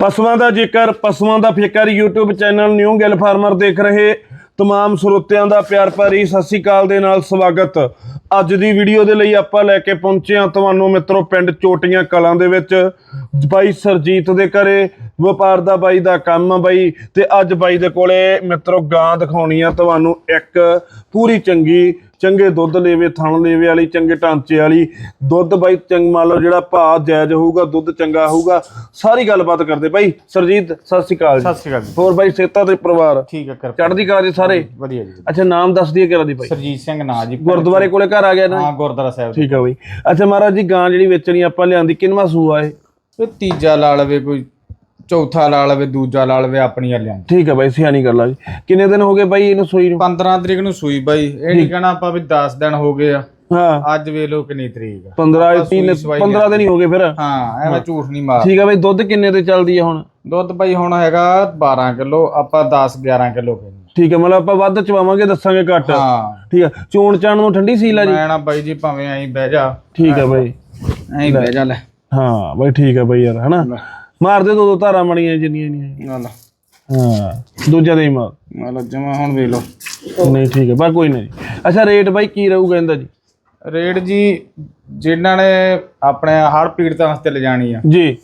ਪਸ਼ੂਆਂ ਦਾ ਜੇਕਰ, ਪਸ਼ੂਆਂ ਦਾ ਫਿਕਰ, YouTube channel new Gill farmer ਦੇਖ ਰਹੇ ਤਮਾਮ ਸਰੋਤਿਆਂ ਦਾ ਪਿਆਰ ਭਰੀ ਸਤਿ ਸ੍ਰੀ ਅਕਾਲ ਦੇ ਨਾਲ ਸਵਾਗਤ। ਅੱਜ ਦੀ ਵੀਡੀਓ ਦੇ ਲਈ ਆਪਾਂ ਲੈ ਕੇ ਪਹੁੰਚੇ ਹਾਂ ਤੁਹਾਨੂੰ ਮਿੱਤਰੋ ਪਿੰਡ ਚੋਟੀਆਂ ਕਲਾਂ ਦੇ ਵਿੱਚ। ਬਾਈ ਸਰਜੀਤ ਦੇ ਘਰੇ ਵਪਾਰ ਦਾ ਬਾਈ ਦਾ ਕੰਮ ਆ ਬਾਈ। ਤੇ ਅੱਜ ਬਾਈ ਦੇ ਕੋਲੇ ਮਿੱਤਰੋ ਗਾਂ ਦਿਖਾਉਣੀ ਆ ਤੁਹਾਨੂੰ ਇੱਕ ਪੂਰੀ ਚੰਗੀ ਚੰਗੇ ਦੁੱਧ ਲੇਵੇ ਥਣ ਲੇਵੇ ਵਾਲੀ ਚੰਗੇ ਢਾਂਚੇ ਵਾਲੀ। ਦੁੱਧ ਬਾਈ ਚੰਗ ਮੰਨ ਲਓ ਜਿਹੜਾ ਭਾਅ ਜਾਇਜ਼ ਹੋਊਗਾ ਦੁੱਧ ਚੰਗਾ ਹੋਊਗਾ। ਸਾਰੀ ਗੱਲਬਾਤ ਕਰਦੇ ਬਾਈ। ਸਰਜੀਤ ਸਤਿ ਸ਼੍ਰੀ ਅਕਾਲ ਜੀ। ਸਤਿ ਸ਼੍ਰੀ ਅਕਾਲ ਜੀ। ਹੋਰ ਬਾਈ ਸੇਤਾ ਤੇ ਪਰਿਵਾਰ? ਠੀਕ ਹੈ ਕਿਰਪਾ। ਚੜ੍ਹਦੀ ਕਲਾ ਦੇ ਸਾਰੇ? ਵਧੀਆ ਜੀ। ਅੱਛਾ ਨਾਮ ਦੱਸ ਦਈਏ ਕਿਹੜਾ ਦੀ ਬਾਈ? ਸਰਜੀਤ ਸਿੰਘ ਨਾਂ ਜੀ। ਗੁਰਦੁਆਰੇ ਕੋਲੇ ਘਰ ਆ ਗਿਆ ਨਾ? ਹਾਂ ਗੁਰਦੁਆਰਾ ਸਾਹਿਬ। ਠੀਕ ਆ ਬਾਈ। ਅੱਛਾ ਮਹਾਰਾਜ ਜੀ ਗਾਂ ਜਿਹੜੀ ਵੇਚਣੀ ਆਪਾਂ ਲਿਆਂਦੀ ਕਿੰਨਵਾ ਸੂਆ ਇਹ ਤੀਜਾ ਲਾ ਲਵੇ ਕੋਈ ਚੌਥਾ ਲਾ ਲਵੇ ਦੂਜਾ ਲਾ ਲਵੇ ਆਪਣੀ ਲਿਆਂ ਠੀਕ ਆ ਬਾਈ ਸਿਆਣੀ ਗੱਲ ਆ ਜੀ। ਕਿੰਨੇ ਦਿਨ ਹੋ ਗਏ ਬਾਈ ਇਹਨੂੰ ਸੂਈ ਨੂੰ? 15 ਤਰੀਕ ਨੂੰ ਸੂਈ ਬਾਈ। ਇਹ ਨਹੀਂ ਕਹਿਣਾ ਆਪਾਂ ਵੀ 10 ਦਿਨ ਹੋ ਗਏ ਆ। ਹਾਂ। ਅੱਜ ਵੇਖ ਲਓ ਕਿੰਨੀ ਤਰੀਕ ਆ। 15 ਆਪਾਂ ਸੂਈ 3 ਸਵਾਈ 15 ਦਿਨ ਹੀ ਹੋ ਗਏ ਫਿਰ। ਹਾਂ ਐਵੇਂ ਝੂਠ ਨਹੀਂ ਮਾਰ ਠੀਕ ਆ ਬਾਈ ਦੁੱਧ ਕਿੰਨੇ ਤੇ ਚੱਲਦੀ ਆ ਹੁਣ? ਦੁੱਧ ਬਾਈ ਹੁਣ ਹੈਗਾ 12 ਕਿਲੋ ਆਪਾਂ 10 11 ਕਿਲੋ ਕਹਿੰਦੇ ਠੀਕ ਆ ਮਤਲਬ ਆਪਾਂ ਵੱਧ ਚਵਾਵਾਂਗੇ ਦੱਸਾਂਗੇ ਘੱਟ। ਹਾਂ। ਠੀਕ ਆ ਚੋਣ ਚਾਣ ਨੂੰ ਠੰਡੀ ਸੀਲ ਆ ਜੀ? ਮੈਂ ਨਾ ਬਾਈ ਜੀ ਭਾਵੇਂ ਐਂ ਬਹਿ ਜਾ। ਠੀਕ ਆ ਬਾਈ। ਐਂ ਬਹਿ ਜਾ ਲੈ। ਹਾਂ ਬਾਈ ਠੀਕ ਆ ਬਾਈ ਯਾਰ ਹਨਾ? ਮਾਰ ਦੇ ਦੋ ਦੋ ਧਾਰਾਂ ਮਣੀਆਂ ਜਿੰਨੀਆਂ ਨਹੀਂ ਨਾ ਲਾ। ਹਾਂ ਦੂਜਾ ਦੇ ਹੀ ਮਾਰ। ਨਾ ਲਾ ਜਮਾ ਹੁਣ ਵੇਖ ਲਓ। ਨਹੀਂ ਠੀਕ ਹੈ ਬਾ ਕੋਈ ਨਹੀਂ। ਅੱਛਾ ਰੇਟ ਬਾਈ ਕੀ ਰਹੂਗਾ ਇਹਦਾ ਜੀ? ਰੇਟ ਜੀ ਜਿਨ੍ਹਾਂ ਨੇ ਆਪਣੇ ਹੜ ਪੀੜਤਾਂ ਵਾਸਤੇ ਲਿਜਾਣੀ ਆ ਜੀ।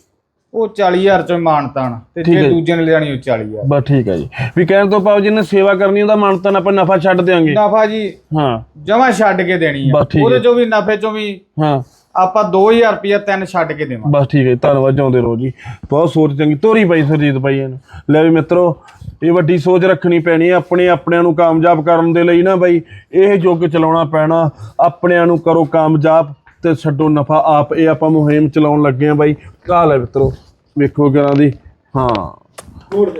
ਉਹ 40000 ਚੋਂ ਮਾਨਤਾਨ ਤੇ ਜੇ। ਦੂਜੇ ਨੇ ਲਿਜਾਣੀ ਉਹ 40000 ਬਸ ਠੀਕ ਹੈ ਜੀ। ਵੀ ਕਹਿਣ ਤੋਂ ਭਾਵ ਜਿਹਨੇ ਸੇਵਾ ਕਰਨੀ ਉਹਦਾ ਮਨ ਆਪਾਂ ਨਫਾ ਛੱਡ ਦਿਆਂਗੇ। ਨਫਾ ਜੀ ਹਾਂ। ਜਮਾ ਛੱਡ ਕੇ ਦੇਣੀ ਆ। ਉਹਦੇ ਚੋਂ ਵੀ ਨਫੇ ਚੋਂ ਵੀ ਹਾਂ। ਆਪਾਂ 2000 ਰੁਪਇਆ ਤਿੰਨ ਛੱਡ ਕੇ ਦੇਵਾਂ ਬਸ ਠੀਕ ਹੈ ਜੀ, ਧੰਨਵਾਦ ਜਾਉਂਦੇ ਰਹੋ ਜੀ। ਬਹੁਤ ਸੋਚ ਚੰਗੀ ਤੋਰੀ ਬਾਈ ਸਰਜੀਤ ਬਾਈ ਇਹਨੂੰ। ਲੈ ਵੀ ਮਿੱਤਰੋ ਇਹ ਵੱਡੀ ਸੋਚ ਰੱਖਣੀ ਪੈਣੀ ਹੈ ਆਪਣੇ ਆਪਣਿਆਂ ਨੂੰ ਕਾਮਯਾਬ ਕਰਨ ਦੇ ਲਈ ਨਾ ਬਾਈ। ਇਹ ਯੁੱਗ ਚਲਾਉਣਾ ਪੈਣਾ ਆਪਣਿਆਂ ਨੂੰ ਕਰੋ ਕਾਮਯਾਬ ਤੇ ਛੱਡੋ ਨਫਾ। ਆਪ ਇਹ ਆਪਾਂ ਮੁਹਿੰਮ ਚਲਾਉਣ ਲੱਗੇ ਆ ਬਾਈ। ਆਹ ਲੈ ਮਿੱਤਰੋ ਵੇਖੋ ਕਿਰਾਂ ਦੀ। ਹਾਂ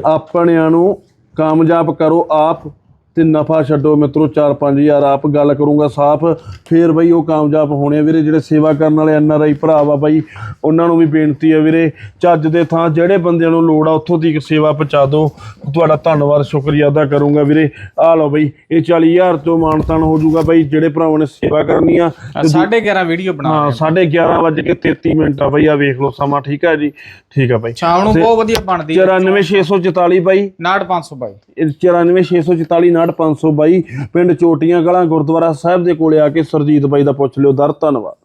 ਆਪਣਿਆਂ ਨੂੰ ਕਾਮਯਾਬ ਕਰੋ ਆਪ। ਤੇ ਨਫਾ ਛੱਡੋ ਮਿੱਤਰੋ 4-5000 ਆਪ ਗੱਲ ਕਰੂੰਗਾ ਸਾਫ਼। ਫੇਰ ਬਈ ਉਹ ਕਾਮਯਾਬ ਹੋਣੇ ਆ ਵੀਰੇ ਜਿਹੜੇ ਸੇਵਾ ਕਰਨ ਵਾਲੇ ਐਨ ਆਰ ਆਈ ਭਰਾ ਵਾ ਬਾਈ ਉਹਨਾਂ ਨੂੰ ਵੀ ਬੇਨਤੀ ਹੈ ਵੀਰੇ ਚੱਜ ਦੇ ਥਾਂ ਜਿਹੜੇ ਬੰਦਿਆਂ ਨੂੰ ਲੋੜ ਆ ਉੱਥੋਂ ਦੀ ਸੇਵਾ ਪਹੁੰਚਾ ਦਿਓ। ਤੁਹਾਡਾ ਧੰਨਵਾਦ ਸ਼ੁਕਰੀਆ ਅਦਾ ਕਰੂੰਗਾ ਵੀਰੇ। ਆ ਲਓ ਬਈ ਇਹ 40000 ਤੋਂ ਮਾਨਤਾਨ ਹੋ ਜਾਊਗਾ ਬਾਈ ਜਿਹੜੇ ਭਰਾਵਾਂ ਨੇ ਸੇਵਾ ਕਰਨੀ ਆ ਸਾਢੇ 11 ਵੀਡੀਓ ਬਣਾ ਹਾਂ 11:30 ਵਜੇ ਕੇ 33 ਮਿੰਟ ਆ ਬਈ ਆ ਵੇਖ ਲਓ ਸਮਾਂ ਠੀਕ ਹੈ ਜੀ? ਠੀਕ ਆ ਬਾਈ। ਸ਼ਾਮ ਨੂੰ ਬਹੁਤ ਵਧੀਆ ਬਣਦੀ 94644 ਬਾਈ। 9500 ਬਾਈ। 94644 500 ਬਾਈ, ਪਿੰਡ ਚੋਟੀਆਂ ਕਲਾਂ ਗੁਰਦੁਆਰਾ ਸਾਹਿਬ ਦੇ ਕੋਲੇ ਆ ਕੇ ਸਰਜੀਤ ਬਾਈ ਦਾ ਪੁੱਛ ਲਿਓ, ਦਰ ਧੰਨਵਾਦ।